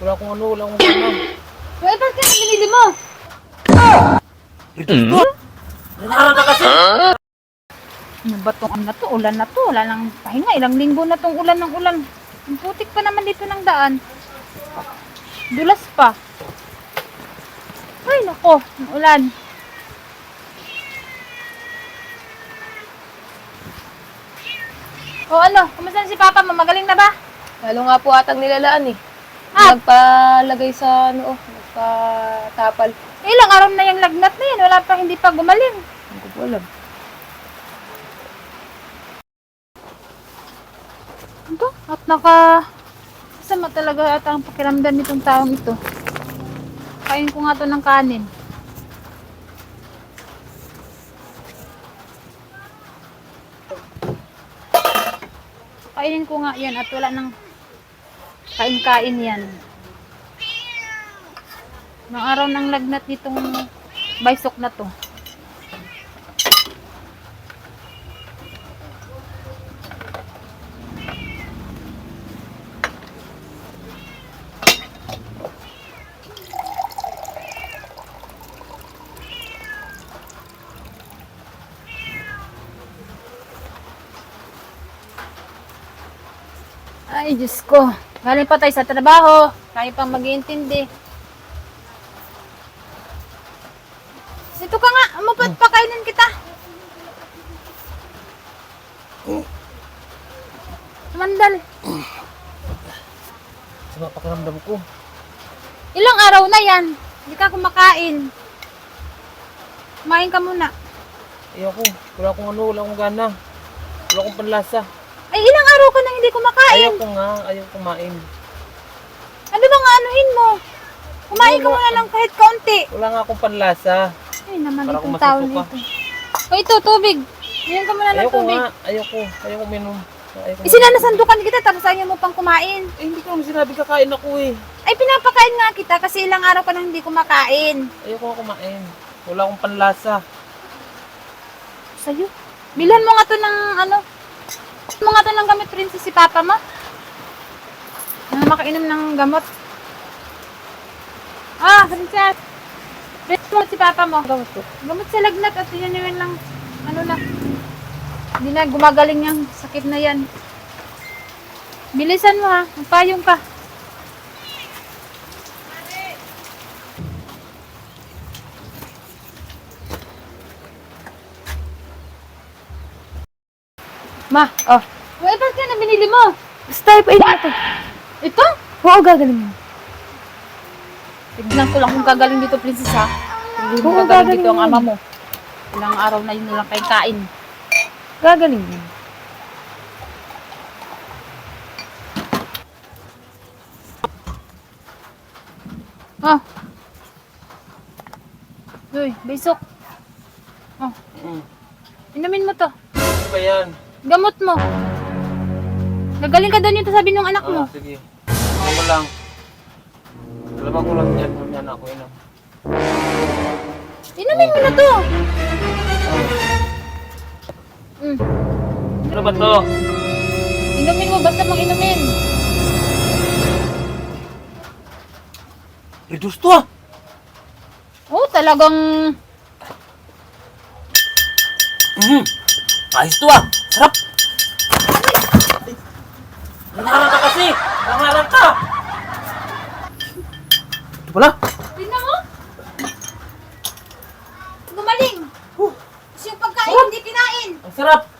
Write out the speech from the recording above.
Wala akong ano, wala akong ano. Uy, ba't kaya binili mo? Ito to. Nangarap ka kasi. Ano ba tong ano na to? Ulan na to. Wala nang pahinga. Ilang linggo na tong ulan ng ulan. Ang putik pa naman dito ng daan. Dulas pa. Ay, nako. Ang ulan. O ano? Kumusta na si Papa mo? Magaling na ba? Lalo nga po atang nilalaan eh. Nagpalagay sa ano, oh, nagpatapal. Ilang araw na yung lagnat na yan. Wala pa, hindi pa gumaling. Hindi ko po alam. Ito? At naka... Sama talaga ata ang pakiramdam nitong taong ito. Kain ko nga to ng kanin. Kainin ko nga yan at wala nang kain-kain yan. Nang araw ng lagnat nitong baysok na to. Ay, Diyos ko. Galing pa tayo sa trabaho. Tayo pang mag-iintindi. Sito ka nga. Umupat pakainin kita. Mandal. Sama pakiramdam ko. Ilang araw na yan. Hindi ka kumakain. Kumain ka muna. Ayoko. Wala akong ano, wala akong gana. Wala akong panlasa. Ay, ilang araw ka na hindi kumakain. Ayoko nga, ayaw kumain. Ano bang aanuhin mo? Kumain ka muna lang kahit kaunti. Wala nga akong panlasa. Ay, naman Para itong tao masusuka. nito. O ito, tubig. Iyan ka muna ng Ayoko tubig. nga, ayoko. Ayoko minom. Ayoko Isinanasandukan kita tapos ayaw mo pang kumain. Eh, hindi ko naman sinabi kakain ako eh. Ay, pinapakain nga kita kasi ilang araw ka nang hindi kumakain. Ayoko nga kumain. Wala akong panlasa. Sa'yo. Bilhan mo nga to ng ano. Bilhan mo nga to ng gamot princess si papa mo. Na makainom ng gamot. Ah, princess. Princess mo si papa mo. Gamot to. Gamot sa lagnat at yun yun lang. Ano na. Hindi na gumagaling yung sakit na yan. Bilisan mo ha. Magpayong ka. Ma, oh. Uy, ba't ka na binili mo? Basta, ipainin mo to. Ito? Oo, gagaling mo. Tignan ko lang kung gagaling dito, princess ha. Hindi mo Oo, gagaling gagaling dito ang ama mo. Ilang araw na yun na lang kayo kain. Gagaling mo. Oh. Uy, bisok. Oh, Mm. inumin mo to. Ano ba yan? Gamot mo. Gagaling ka daw nito sabi ng anak mo. Ah, sige. Ako lang. Dalawa ko lang yan. Yan ako inom. Inumin mo na to. Mm. Ano ba to? Inumin mo, basta mang inumin. Reduce to ah! Oh, talagang... Mm. Ayos to ah! Sarap! Nangarap ka kasi! Nangarap ka! Ito pala! Tingnan mo. Gumaling. Huh. Kasi yung pagkain hindi kinain. Ang sarap!